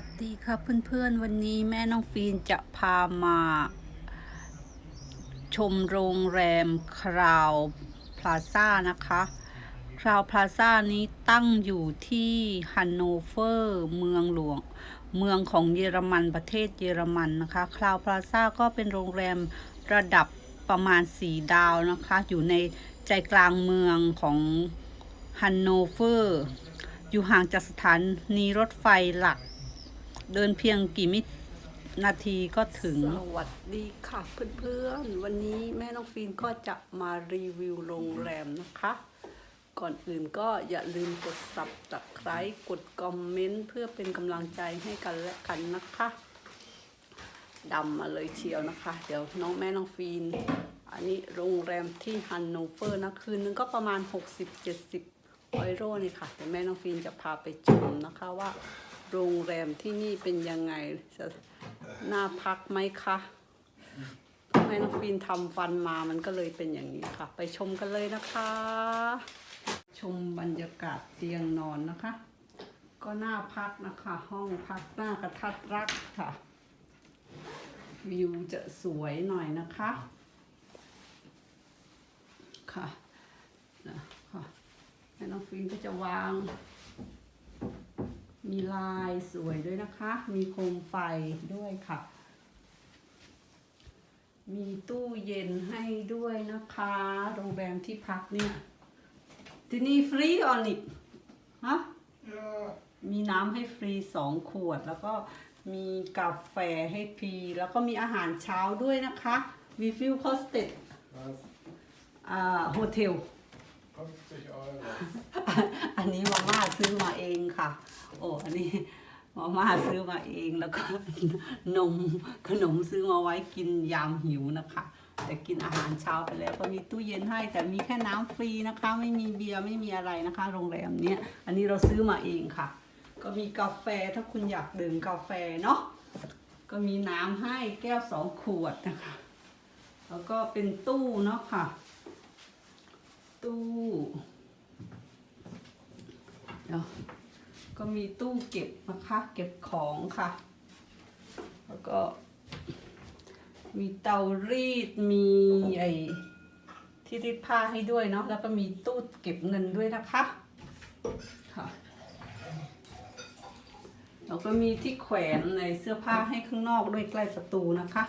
วัสดีค่ะเพื่อนๆ วันนี้แม่น้องฟีนจะพามา ชมโรงแรมคราวพลาซ่านะคะ คราวพลาซ่านี้ตั้งอยู่ที่ฮันโนเฟอร์เมืองหลวง เมืองของเยอรมันประเทศเยอรมันนะคะ คราวพลาซ่าก็เป็นโรงแรมระดับประมาณ4ดาวนะคะ อยู่ในใจกลางเมืองของฮันโนเฟอร์อยู่ห่างจากสถานีรถไฟหลัก เดินเพียงกี่มินาทีก็ถึง สวัสดีค่ะเพื่อนๆ วันนี้แม่น้องฟีนก็จะมารีวิวโรงแรมนะคะ ก่อนอื่นก็อย่าลืมกด subscribe กดคอมเมนต์เพื่อเป็นกำลังใจให้กันและกันนะคะดำมาเลยเชียวนะคะ เดี๋ยวน้องแม่น้องฟีนอันนี้โรงแรมที่ฮันโนเฟอร์นะคืนนึงก็ประมาณ 60-70ออยโรนี่ค่ะเดี๋ยวแม่น้องฟีนจะพาไปชมนะคะว่า โรงแรมที่นี่เป็นยังไงจะน่าพักไหมคะแม่น้องฟีนทำฟันมามันก็เลยเป็นอย่างนี้ค่ะ ไปชมกันเลยนะคะ ชมบรรยากาศเตียงนอนนะคะ ก็น่าพักนะคะ ห้องพักหน้ากระทัดรักค่ะ วิวจะสวยหน่อยนะคะ ค่ะนะค่ะแม่น้องฟินก็จะวาง มีลายสวยด้วยนะคะ มีโคมไฟด้วยค่ะ มีตู้เย็นให้ด้วยนะคะ โรงแรมที่พักเนี่ยที่นี่ฟรีออนิกฮะมีน้ำให้ฟรีสองขวด แล้วก็มีกาแฟให้ฟรีแล้วก็มีอาหารเช้าด้วยนะคะวีฟิลคอสเต็ด Was? อ่าโฮเทล 50 Euro. อันนี้มาม่าซื้อมาเองค่ะ โอ้อันนี้มาม่าซื้อมาเองแล้วก็ นมขนมซื้อมาไว้กินยามหิวนะคะ แต่กินอาหารเช้าไปแล้วก็มีตู้เย็นให้ แต่มีแค่น้ำฟรีนะคะ ไม่มีเบียร์ไม่มีอะไรนะคะ โรงแรมเนี้ยอันนี้เราซื้อมาเองค่ะ ก็มีกาแฟถ้าคุณอยากดื่มกาแฟเนาะก็มีน้ำให้แก้วสองขวดนะคะ แล้วก็เป็นตู้เนาะค่ะ ตู้เนาะก็มีตู้เก็บนะคะ เก็บของค่ะ แล้วก็ มีเตารีด มีไอ้ที่รีดผ้าให้ด้วยเนาะ แล้วก็มีตู้เก็บเงินด้วยนะคะ ค่ะ แล้วก็มีที่แขวนในเสื้อผ้าให้ข้างนอกด้วยใกล้ประตูนะคะ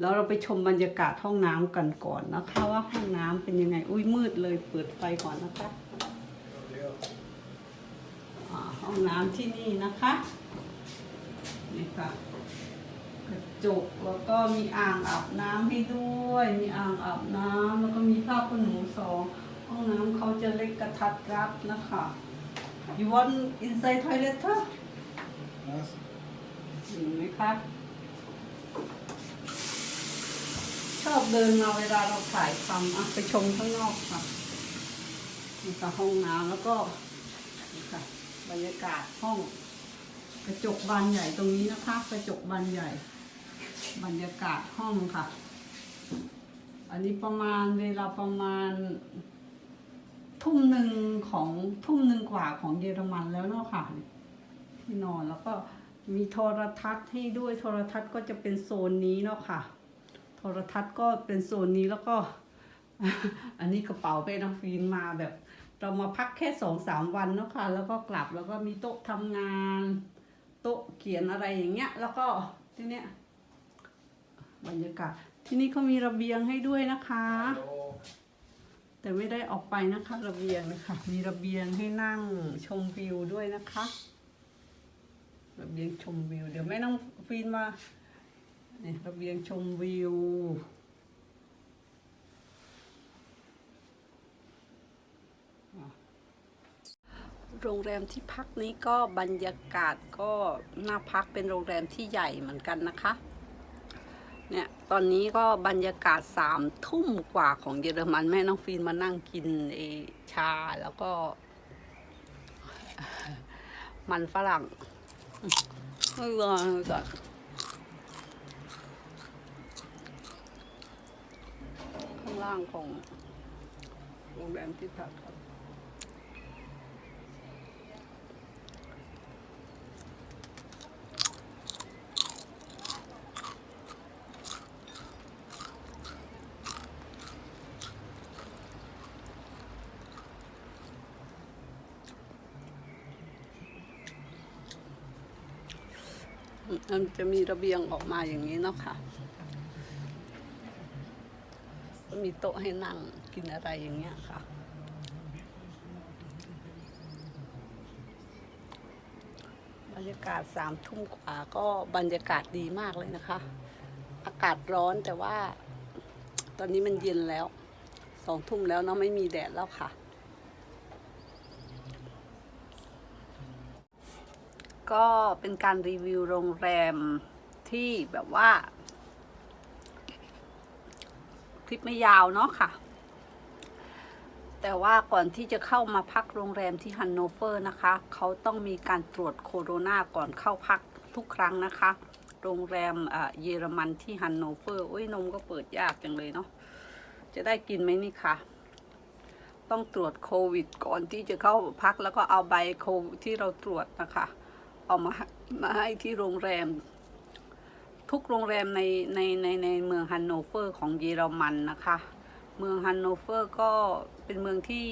แล้วเราไปชมบรรยากาศห้องน้ำกันก่อนนะคะ ว่าห้องน้ำเป็นยังไง อุ้ยมืดเลยเปิดไฟก่อนนะคะ Ja. อ่าห้องน้ำที่นี่นะคะนี่ค่ะกระจกแล้วก็มีอ่างอาบน้ำให้ด้วย มีอ่างอาบน้ำแล้วก็มีผ้าขนหนูสองห้องน้ำเขาจะเล็กกระทัดรัดนะคะ you want inside toilet คะ Was? เห็นไหมคะ ชอบเดินมาเวลาเราถ่ายทำอะไปชมข้างนอกค่ะนี่ค่ะห้องน้ำแล้วก็นี่ค่ะบรรยากาศห้อง กระจกบานใหญ่ตรงนี้นะคะ กระจกบานใหญ่ บรรยากาศห้องค่ะ อันนี้ประมาณเวลาประมาณ ทุ่มหนึ่งของทุ่มหนึ่งกว่าของเยอรมันแล้วเนาะค่ะที่นอนแล้วก็มีโทรทัศน์ให้ด้วยโทรทัศน์ก็จะเป็นโซนนี้เนาะค่ะ โทรทัศน์ก็เป็นโซนนี้แล้วก็ อันนี้กระเป๋าไปน้องฟีนมาแบบ เรามาพักแค่สองสามวันเนาะค่ะ แล้วก็กลับแล้วก็มีโต๊ะทำงาน โต๊ะเขียนอะไรอย่างเงี้ย แล้วก็ที่เนี้ยบรรยากาศที่นี่เขามีระเบียงให้ด้วยนะคะ Hallo. แต่ไม่ได้ออกไปนะคะ ระเบียงนะคะ มีระเบียงให้นั่งชมวิวด้วยนะคะ ระเบียงชมวิว เดี๋ยวแม่น้องฟีนมา นี่ระเบียงชมวิว โรงแรมที่พักนี้ก็บรรยากาศก็น่าพักเป็นโรงแรมที่ใหญ่เหมือนกันนะคะ เนี่ย ตอนนี้ก็บรรยากาศสามทุ่มกว่าของเยอรมันแม่น้องฟีนมานั่งกินเอชาแล้วก็ มันฝรั่งอร่อ ล่างของโรงแรมที่พักครับมันจะมีระเบียงออกมาอย่างนี้เนาะค่ะ มีโต๊ะให้นั่งกินอะไรอย่างเงี้ยค่ะ บรรยากาศสามทุ่มกว่าก็บรรยากาศดีมากเลยนะคะ อากาศร้อนแต่ว่า ตอนนี้มันเย็นแล้วสองทุ่มแล้วเนาะไม่มีแดดแล้วค่ะ ก็เป็นการรีวิวโรงแรมที่แบบว่า คลิปไม่ยาวเนาะค่ะ แต่ว่าก่อนที่จะเข้ามาพักโรงแรมที่ฮันโนเวอร์นะคะ เขาต้องมีการตรวจโคโรนาก่อนเข้าพักทุกครั้งนะคะ โรงแรมเยอรมันที่ฮันโนเวอร์โอ้ยนมก็เปิดยากจังเลยเนาะ จะได้กินไหมนี่คะต้องตรวจโควิดก่อนที่จะเข้าพักแล้วก็เอาใบโควิดที่เราตรวจนะคะ เอามามาให้ที่โรงแรม ทุกโรงแรมในในในในเมืองฮันโนเวอร์ของเยอรมันนะคะ เมืองฮันโนเวอร์ก็เป็นเมืองที่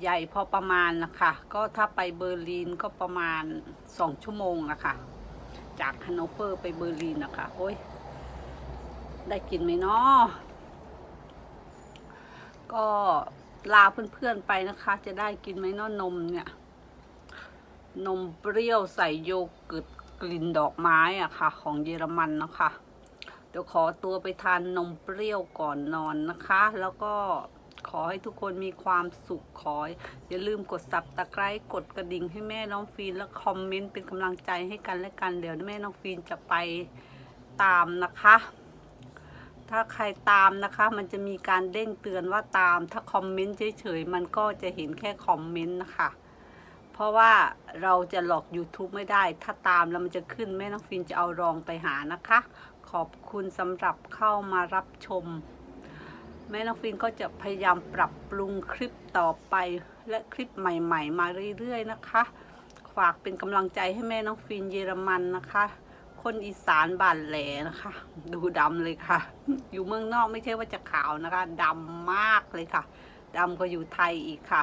ใหญ่พอประมาณนะคะ ก็ถ้าไปเบอร์ลินก็ประมาณสองชั่วโมงนะคะจากฮันโนเวอร์ไปเบอร์ลินนะคะโอ้ยได้กินไหมเนาะก็ลาเพื่อนๆไปนะคะ จะได้กินไหมเนาะนมเนี่ย นมเปรี้ยวใส่โยเกิร์ต กลิ่นดอกไม้อะค่ะ ของเยอรมันนะคะ เดี๋ยวขอตัวไปทานนมเปรี้ยวก่อนนอนนะคะ แล้วก็ขอให้ทุกคนมีความสุขขออย่าลืมกดสับตะไคร้กดกระดิ่งให้แม่น้องฟีนแล้วคอมเมนต์เป็นกำลังใจให้กันและกันเดี๋ยวแม่น้องฟีนจะไปตามนะคะ ถ้าใครตามนะคะ มันจะมีการเด้งเตือนว่าตาม ถ้าคอมเมนต์เฉยๆมันก็จะเห็นแค่คอมเมนต์นะคะ ราะว่าเราจะหลอก YouTube ไม่ได้ ถ้าตามแล้วมันจะขึ้นแม่น้องฟินจะเอารองไปหานะคะ ขอบคุณสำหรับเข้ามารับชม แม่น้องฟินก็จะพยายามปรับปรุงคลิปต่อไปและคลิปใหม่ ๆ มาเรื่อยๆนะคะ ฝากเป็นกำลังใจให้แม่น้องฟินเยอรมันนะคะ คนอีสานบ้านแหลนะคะ ดูดำเลยค่ะ อยู่เมืองนอกไม่ใช่ว่าจะขาวนะคะดำมากเลยค่ะดำก็อยู่ไทยอีกค่ะ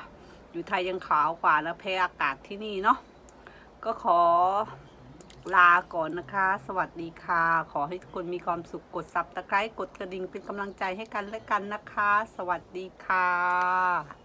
อยู่ไทยยังขาวกว่านะแพ้อากาศที่นี่เนาะก็ขอลาก่อนนะคะ สวัสดีค่ะ ขอให้ทุกคนมีความสุขกดซับตะไคร้กดกระดิ่งเป็นกำลังใจให้กันและกันนะคะ สวัสดีค่ะ